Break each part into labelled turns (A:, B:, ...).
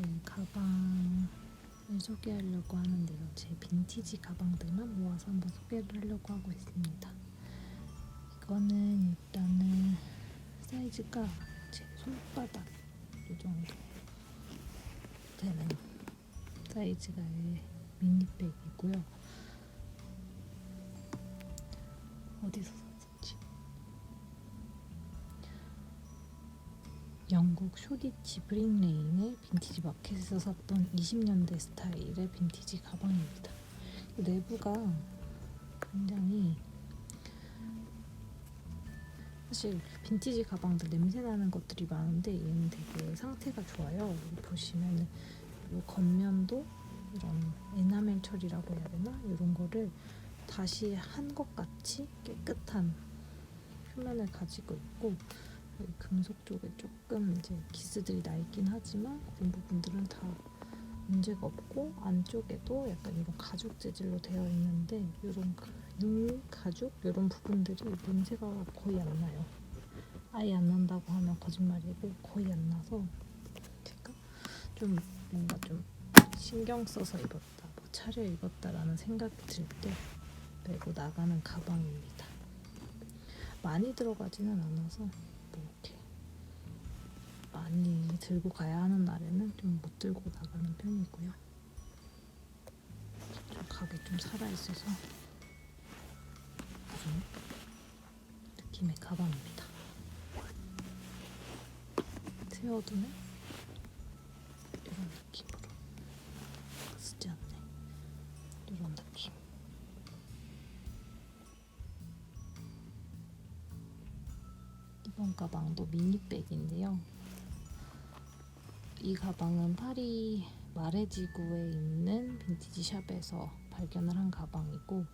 A: 네, 가방을 소개하려고 하는데요. 제 빈티지 가방들만 모아서 한번 소개를 하려고 하고 있습니다. 이거는 일단은 사이즈가 제 손바닥 이 정도 되는 사이즈가의 미니백이고요. 어디서 영국 쇼디치 브링레인의 빈티지 마켓에서 샀던 20년대 스타일의 빈티지 가방입니다. 이 내부가 굉장히 사실 빈티지 가방들 냄새 나는 것들이 많은데 얘는 되게 상태가 좋아요. 이 겉면도 이런 에나멜 처리라고 해야 되나 이런 거를 다시 한 것 같이 깨끗한 표면을 가지고 있고 금속 쪽에 조금 이제 기스들이 나 있긴 하지만 그런 부분들은 다 문제가 없고 안쪽에도 약간 이런 가죽 재질로 되어 있는데 이런 율 가죽 이런 부분들이 냄새가 거의 안 나요. 아예 안 난다고 하면 거짓말이고 거의 안 나서 제가 좀 뭔가 좀 신경 써서 입었다, 뭐 차려 입었다라는 생각이 들 때 메고 나가는 가방입니다. 많이 들어가지는 않아서 뭐 이렇게 많이 들고 가야 하는 날에는 좀 못 들고 나가는 편이고요. 좀 가게 좀 살아 있어서 그런 느낌의 가방입니다. 세워두면 이런 느낌 이번 가방도 미니백인데요. 이 가방은 파리 마레지구에 있는 빈티지 샵에서 발견을 한 가방이고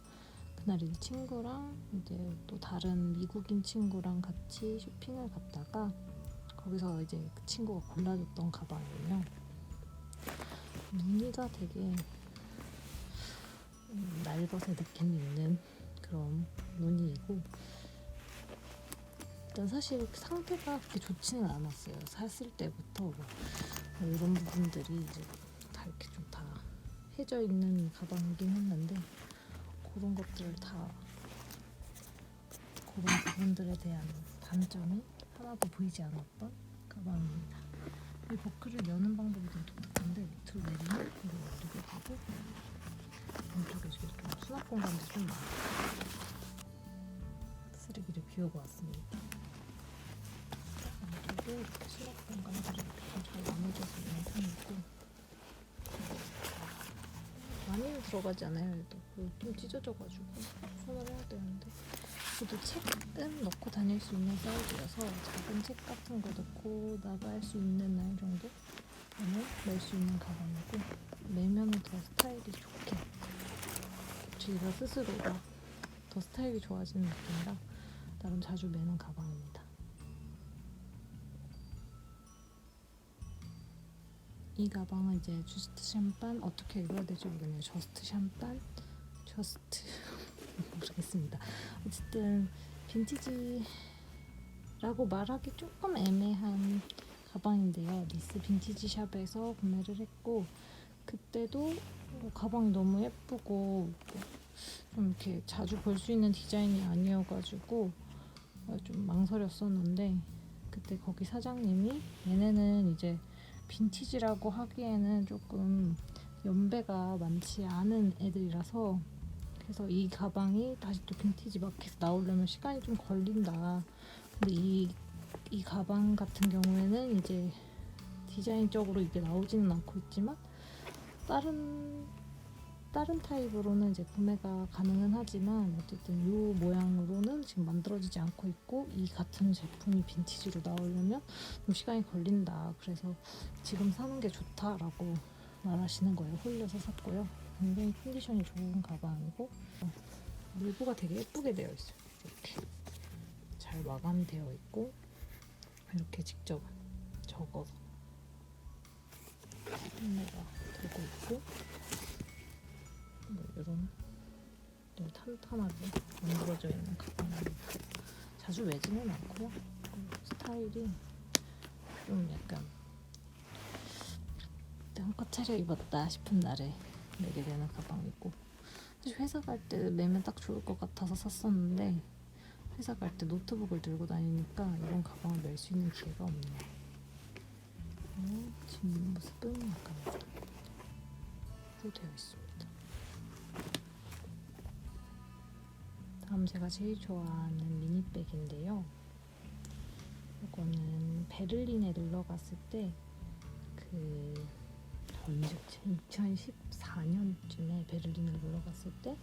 A: 그날 이제 친구랑 이제 또 다른 미국인 친구랑 같이 쇼핑을 갔다가 거기서 이제 그 친구가 골라줬던 가방이에요. 무늬가 되게 음, 날것의 느낌이 있는 그런 무늬이고 일단 사실 상태가 그렇게 좋지는 않았어요. 샀을 때부터 뭐 이런 부분들이 이제 다 이렇게 좀 다 해져 있는 가방이긴 했는데 그런 것들을 다 그런 부분들에 대한 단점이 하나도 보이지 않았던 가방입니다. 이 버클을 여는 방법이 좀 독특한데 밑으로 내리면 열리게 되고 왼쪽에 이게 좀 수납 공간도 좀 많아요. 쓰레기를 비우고 왔습니다. 공간들이 이렇게 잘 나눠져서 있는 편이고 많이는 들어가지 않아요. 그래도 그좀 찢어져가지고 손을 해야 되는데 그래도 책은 넣고 다닐 수 있는 사이즈여서 작은 책 같은 거 넣고 나갈 수 있는 날 정도 안에 넣을 수 있는 가방이고 매면은 더 스타일이 좋게 제가 스스로가 더 스타일이 좋아지는 느낌이라 나름 자주 매는 가방입니다. 이 가방은 이제 주스트 샴반 어떻게 읽어야 될지 모르겠네요. 저스트 샴반, 저스트 모르겠습니다. 어쨌든 빈티지라고 말하기 조금 애매한 가방인데요. 니스 빈티지 샵에서 구매를 했고 그때도 뭐 가방이 너무 예쁘고 좀 이렇게 자주 볼 수 있는 디자인이 아니어가지고 좀 망설였었는데 그때 거기 사장님이 얘네는 이제 빈티지라고 하기에는 조금 연배가 많지 않은 애들이라서 그래서 이 가방이 다시 또 빈티지 마켓에 나오려면 시간이 좀 걸린다. 근데 이, 이 가방 같은 경우에는 이제 디자인적으로 이게 나오지는 않고 있지만 다른 다른 타입으로는 이제 구매가 가능은 하지만 어쨌든 이 모양으로는 지금 만들어지지 않고 있고 이 같은 제품이 빈티지로 나오려면 좀 시간이 걸린다. 그래서 지금 사는 게 좋다라고 말하시는 거예요. 홀려서 샀고요. 굉장히 컨디션이 좋은 가방이고 어, 물구가 되게 예쁘게 되어 있어요. 이렇게 잘 마감이 되어 있고 이렇게 직접 적어서 판매가 되고 있고 뭐 이런 좀 탄탄하게 만들어져 있는 가방입니다. 자주 매지는 않고요. 그 스타일이 좀 약간 때 한껏 차려 입었다 싶은 날에 매게 되는 가방이고 사실 회사 갈 때 매면 딱 좋을 것 같아서 샀었는데 회사 갈 때 노트북을 들고 다니니까 이런 가방을 멜 수 있는 기회가 없네요. 어, 지금 모습은 약간 로 되어 있습니다. 제가 제일 좋아하는 미니백인데요. 이거는 베를린에 놀러 갔을 때 그 언제지? 2014년쯤에 베를린을 놀러 갔을 때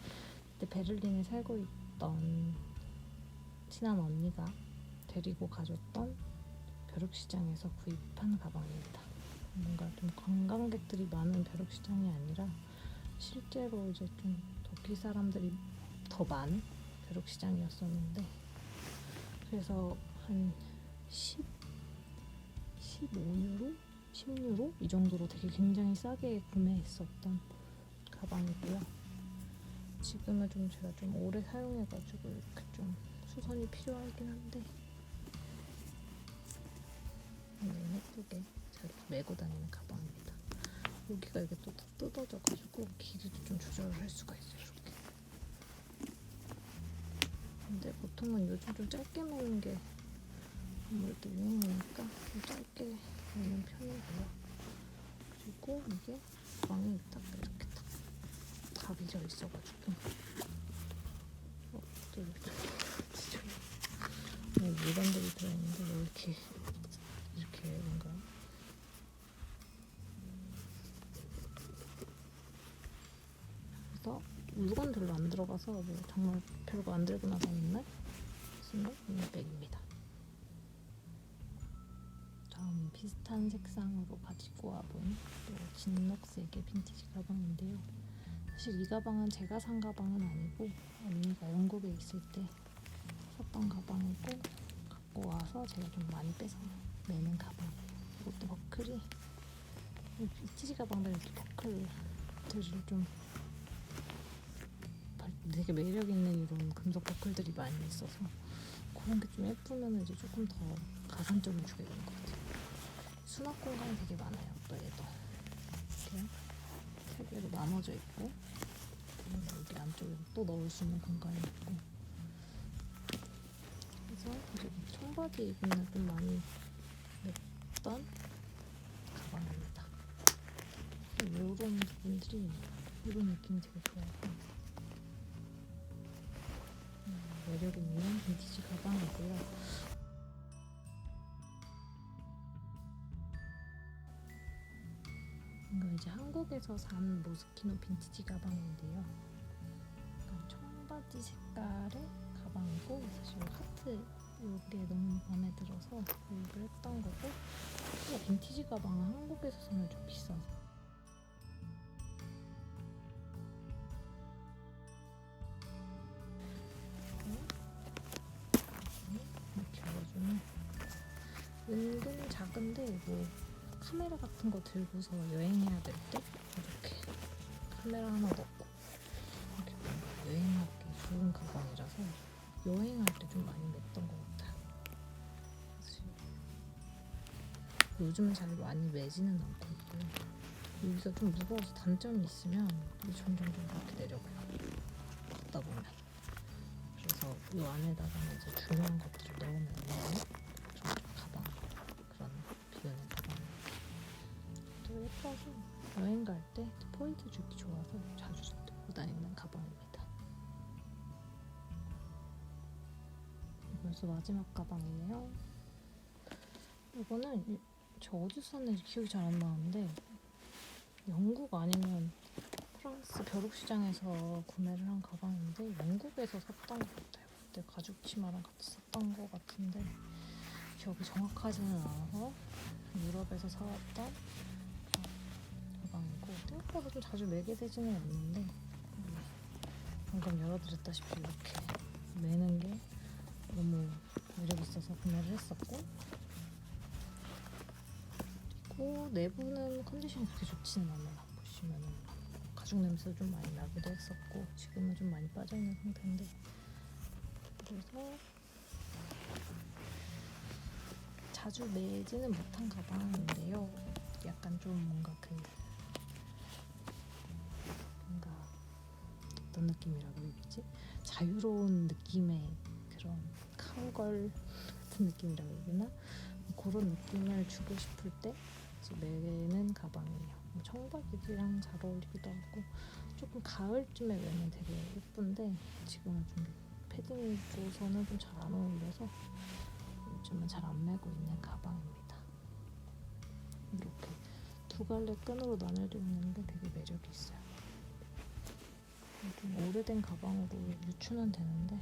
A: 그때 베를린에 살고 있던 친한 언니가 데리고 가줬던 벼룩시장에서 구입한 가방입니다. 뭔가 좀 관광객들이 많은 벼룩시장이 아니라 실제로 이제 좀 도피 사람들이 더 많은 벼룩시장이었었는데 그래서 한 10, 15유로? 10유로? 이 정도로 되게 굉장히 싸게 구매했었던 가방이고요. 지금은 좀 제가 좀 오래 사용해가지고 이렇게 좀 수선이 필요하긴 한데 네, 예쁘게 잘 메고 다니는 가방입니다. 여기가 이게 또다 뜯어져가지고 길이도 좀 조절을 할 수가 있어요. 이렇게. 근데 보통은 요즘 좀 짧게 매는 게 아무래도 유행이니까 좀 짧게 매는 편이고요. 그리고 이게 가방이 딱 이렇게 딱 각이져 있어가지고. 어, 또 이렇게 진짜 네, 물건들이 들어있는데 왜 이렇게 이렇게 뭔가. 그래서 물건 별로 안 들어가서 뭐 정말 별거 안 들고 나서 맨날 쓰는 미니백입니다. 다음 비슷한 색상으로 가지고 와본 또 진녹색의 빈티지 가방인데요. 사실 이 가방은 제가 산 가방은 아니고 언니가 영국에 있을 때 샀던 가방이고 갖고 와서 제가 좀 많이 빼서 매는 가방이에요. 이것도 버클이 이 빈티지 가방들 이렇게 버클들을 좀 발- 되게 매력 있는 이런 금속 버클들이 많이 있어서 그런 게 좀 예쁘면 이제 조금 더 가산점을 주게 되는 것 같아요. 수납 공간이 되게 많아요. 또 얘도 이렇게 세 개로 나눠져 있고 여기 안쪽에 또 넣을 수 있는 공간이 있고 그래서 이제 청바지 입은 날좀 많이 냈던 가방입니다. 이런 부분들이 이런 느낌이 되게 좋아서 음, 매력 있는 빈티지 가방이고요. 이거 이제 한국에서 산 모스키노 빈티지 가방인데요. 청바지 색깔의 가방이고 사실 하트 이게 너무 마음에 들어서 구입을 했던 거고 또 빈티지 가방은 한국에서 사면 좀 비싸서 은근 작은데 뭐 카메라 같은 거 들고서 여행해야 될 때 이렇게 카메라 하나 넣고 이렇게 뭔가 여행하기 좋은 가방이라서 여행할 때 좀 많이 맸던 것 같아요. 요즘은 잘 많이 매지는 않고. 여기가 좀 무거워서 단점이 있으면 점점 좀 그렇게 내려가요. 걷다 보면. 그래서 이 안에다가 이제 중요한 것들을 넣으면 좀 또 예뻐서 여행 갈 때 포인트 주기 좋아서 자주 들고 다니는 가방입니다. 벌써 마지막 가방이네요. 이거는 이- 저 어디서 샀는지 기억이 잘 안 나는데 영국 아니면 프랑스 벼룩시장에서 구매를 한 가방인데 영국에서 샀던 것 같아요. 그때 가죽 치마랑 같이 샀던 것 같은데 기억이 정확하지는 않아서 유럽에서 사왔던 가방이고 생각보다 좀 자주 매게 되지는 않는데 음, 방금 열어드렸다시피 이렇게 매는 게 너무 매력 있어서 구매를 했었고 그리고 내부는 컨디션이 그렇게 좋지는 않아요. 보시면은 가죽 냄새도 좀 많이 나기도 했었고 지금은 좀 많이 빠져있는 상태인데 그래서 자주 매지는 못한 가방인데요. 약간 좀 뭔가 그 어떤 느낌이라고 해야지 자유로운 느낌의 그런 카우걸 같은 느낌이라고 해야 되나 그런 느낌을 주고 싶을 때 매는 가방이에요. 뭐 청바지랑 잘 어울리기도 하고 조금 가을쯤에 매면 되게 예쁜데 지금은 좀 패딩 줘서는 좀 잘 안 어울려서 요즘은 잘안 매고 있는 가방입니다. 이렇게 두 갈래 끈으로 나눠져 있는 게 되게 매력이 있어요. 좀 오래된 가방으로 유추는 되는데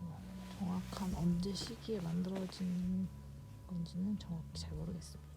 A: 뭐 정확한 언제 시기에 만들어진 건지는 정확히 잘 모르겠습니다.